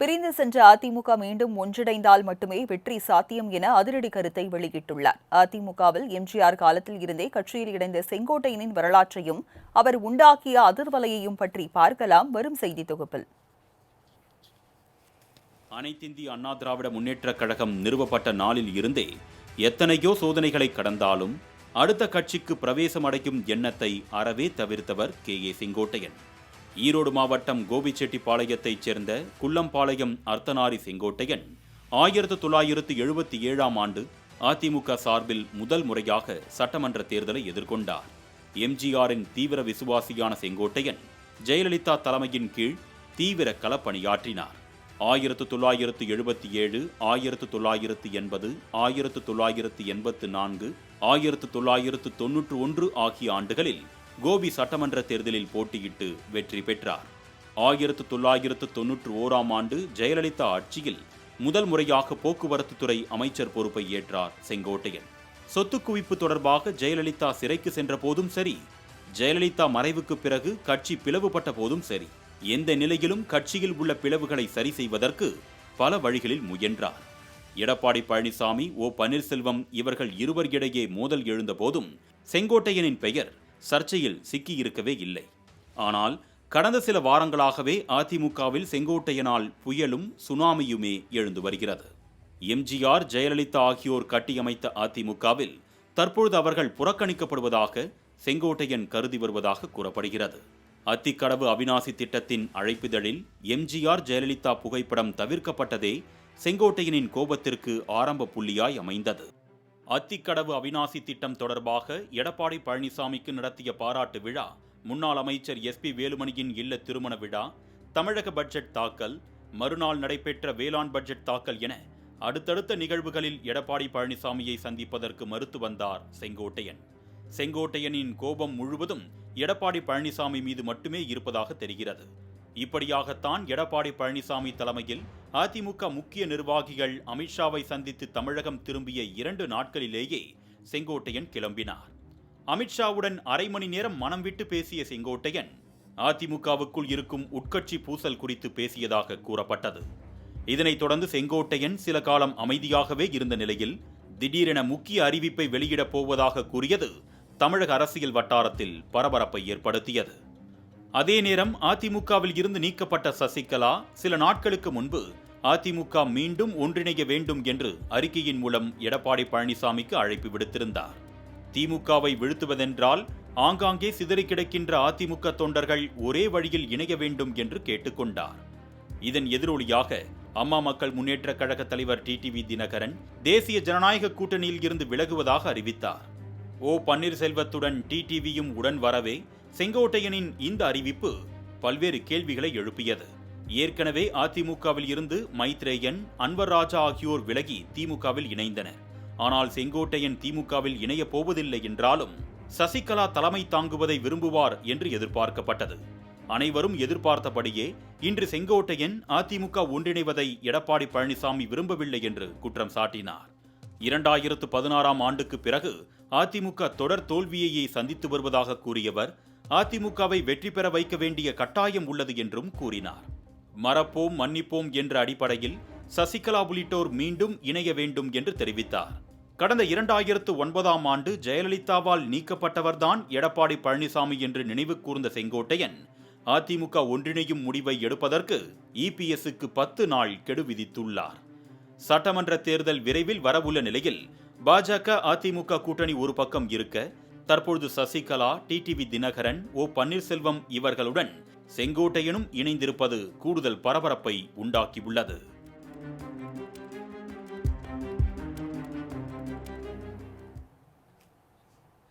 பிரிந்து சென்ற அதிமுக மீண்டும் ஒன்றிணைந்தால் மட்டுமே வெற்றி சாத்தியம் என அதிரடி கருத்தை வெளியிட்டுள்ளார். அதிமுகவில் எம்ஜிஆர் காலத்தில் இருந்தே கட்சியில் இணைந்த செங்கோட்டையனின் வரலாற்றையும் அவர் உண்டாக்கிய அதிர்வலையையும் பற்றி பார்க்கலாம் வரும் செய்தி தொகுப்பில். அனைத்திந்திய அண்ணா திராவிட முன்னேற்றக் கழகம் நிறுவப்பட்ட நாளில் இருந்தே எத்தனையோ சோதனைகளை கடந்தாலும் அடுத்த கட்சிக்கு பிரவேசம் அடையும் எண்ணத்தை அறவே தவிர்த்தவர் கே ஏ செங்கோட்டையன். ஈரோடு மாவட்டம் கோபிச்செட்டிப்பாளையத்தைச் சேர்ந்த குள்ளம்பாளையம் அர்த்தனாரி செங்கோட்டையன் ஆயிரத்து தொள்ளாயிரத்து எழுபத்தி ஏழாம் ஆண்டு அதிமுக சார்பில் முதல் முறையாக சட்டமன்ற தேர்தலை எதிர்கொண்டார். எம்ஜிஆரின் தீவிர விசுவாசியான செங்கோட்டையன் ஜெயலலிதா தலைமையின் கீழ் தீவிர களப்பணியாற்றினார். ஆயிரத்து தொள்ளாயிரத்து எழுபத்தி ஏழு ஆயிரத்து தொள்ளாயிரத்து எண்பது ஆயிரத்து தொள்ளாயிரத்து எண்பத்து நான்கு ஆயிரத்து தொள்ளாயிரத்து தொன்னூற்று ஒன்று ஆகிய ஆண்டுகளில் கோபி சட்டமன்ற தேர்தலில் போட்டியிட்டு வெற்றி பெற்றார். ஆயிரத்து தொள்ளாயிரத்து தொன்னூற்று ஓராம் ஆண்டு ஜெயலலிதா ஆட்சியில் முதல் முறையாக போக்குவரத்து துறை அமைச்சர் பொறுப்பை ஏற்றார் செங்கோட்டையன். சொத்து குவிப்பு தொடர்பாக ஜெயலலிதா சிறைக்கு சென்ற போதும் சரி ஜெயலலிதா மறைவுக்கு பிறகு கட்சி பிளவுபட்ட போதும் சரி எந்த நிலையிலும் கட்சியில் உள்ள பிளவுகளை சரி செய்வதற்கு பல வழிகளில் முயன்றார். எடப்பாடி பழனிசாமி ஓ பன்னீர்செல்வம் இவர்கள் இருவர் இடையே மோதல் எழுந்த போதும் செங்கோட்டையனின் பெயர் சர்ச்சையில் சிக்கியிருக்கவே இல்லை. ஆனால் கடந்த சில வாரங்களாகவே அதிமுகவில் செங்கோட்டையனால் புயலும் சுனாமியுமே எழுந்து வருகிறது. எம்ஜிஆர் ஜெயலலிதா ஆகியோர் கட்டியமைத்த அதிமுகவில் தற்பொழுது அவர்கள் புறக்கணிக்கப்படுவதாக செங்கோட்டையன் கருதி வருவதாக கூறப்படுகிறது. அத்திக்கடவு அவிநாசி திட்டத்தின் அழைப்பிதழில் எம்ஜிஆர் ஜெயலலிதா புகைப்படம் தவிர்க்கப்பட்டதே செங்கோட்டையனின் கோபத்திற்கு ஆரம்ப புள்ளியாய் அமைந்தது. அத்திக்கடவு அவிநாசி திட்டம் தொடர்பாக எடப்பாடி பழனிசாமிக்கு நடத்திய பாராட்டு விழா முன்னாள் அமைச்சர் எஸ் பி வேலுமணியின் இல்ல திருமண விழா தமிழக பட்ஜெட் தாக்கல் மறுநாள் நடைபெற்ற வேளாண் பட்ஜெட் தாக்கல் என அடுத்தடுத்த நிகழ்வுகளில் எடப்பாடி பழனிசாமியை சந்திப்பதற்கு மறுத்து வந்தார் செங்கோட்டையன். செங்கோட்டையனின் கோபம் முழுவதும் எடப்பாடி பழனிசாமி மீது மட்டுமே இருப்பதாக தெரிகிறது. இப்படியாகத்தான் எடப்பாடி பழனிசாமி தலைமையில் அதிமுக முக்கிய நிர்வாகிகள் அமித்ஷாவை சந்தித்து தமிழகம் திரும்பிய இரண்டு நாட்களிலேயே செங்கோட்டையன் கிளம்பினார். அமித்ஷாவுடன் அரை மணி நேரம் மனம் விட்டு பேசிய செங்கோட்டையன் அதிமுகவுக்குள் இருக்கும் உட்கட்சி பூசல் குறித்து பேசியதாக கூறப்பட்டது. இதனைத் தொடர்ந்து செங்கோட்டையன் சில காலம் அமைதியாகவே இருந்த நிலையில் திடீரென முக்கிய அறிவிப்பை வெளியிடப் போவதாக கூறியது தமிழக அரசியல் வட்டாரத்தில் பரபரப்பை ஏற்படுத்தியது. அதே நேரம் அதிமுகவில் இருந்து நீக்கப்பட்ட சசிகலா சில நாட்களுக்கு முன்பு அதிமுக மீண்டும் ஒன்றிணைய வேண்டும் என்று அறிக்கையின் மூலம் எடப்பாடி பழனிசாமிக்கு அழைப்பு விடுத்திருந்தார். திமுகவை வீழ்த்துவதென்றால் ஆங்காங்கே சிதறி கிடக்கின்ற அதிமுக தொண்டர்கள் ஒரே வழியில் இணைய வேண்டும் என்று கேட்டுக்கொண்டார். இதன் எதிரொலியாக அம்மா மக்கள் முன்னேற்ற கழக தலைவர் டிடிவி தினகரன் தேசிய ஜனநாயக கூட்டணியில் இருந்து விலகுவதாக அறிவித்தார். ஓ பன்னீர்செல்வத்துடன் டிடிவியும் உடன் வரவே செங்கோட்டையனின் இந்த அறிவிப்பு பல்வேறு கேள்விகளை எழுப்பியது. ஏற்கனவே அதிமுகவில் இருந்து மைத்ரேயன் அன்வர் ராஜா ஆகியோர் விலகி திமுகவில் இணைந்தனர். ஆனால் செங்கோட்டையன் திமுகவில் இணையப் போவதில்லை என்றாலும் சசிகலா தலைமை தாங்குவதை விரும்புவார் என்று எதிர்பார்க்கப்பட்டது. அனைவரும் எதிர்பார்த்தபடியே இன்று செங்கோட்டையன் அதிமுக ஒன்றிணைவதை எடப்பாடி பழனிசாமி விரும்பவில்லை என்று குற்றம் சாட்டினார். இரண்டாயிரத்து பதினாறாம் ஆண்டுக்கு பிறகு அதிமுக தொடர் தோல்வியையே சந்தித்து வருவதாக கூறியவர் அதிமுகவை வெற்றி பெற வைக்க வேண்டிய கட்டாயம் உள்ளது என்றும் கூறினார். மறப்போம் மன்னிப்போம் என்ற அடிப்படையில் சசிகலா உள்ளிட்டோர் மீண்டும் இணைய வேண்டும் என்று தெரிவித்தார். கடந்த இரண்டாயிரத்து ஒன்பதாம் ஆண்டு ஜெயலலிதாவால் நீக்கப்பட்டவர்தான் எடப்பாடி பழனிசாமி என்று நினைவு கூர்ந்த செங்கோட்டையன் அதிமுக ஒன்றிணையும் முடிவை எடுப்பதற்கு இபிஎஸ்க்கு பத்து நாள் கெடு விதித்துள்ளார். சட்டமன்ற தேர்தல் விரைவில் வரவுள்ள நிலையில் பாஜக அதிமுக கூட்டணி ஒரு பக்கம் இருக்க தற்பொழுது சசிகலா டிடிவி தினகரன் ஓ பன்னீர்செல்வம் இவர்களுடன் செங்கோட்டையனும் இணைந்திருப்பது கூடுதல் பரபரப்பை உண்டாக்கியுள்ளது.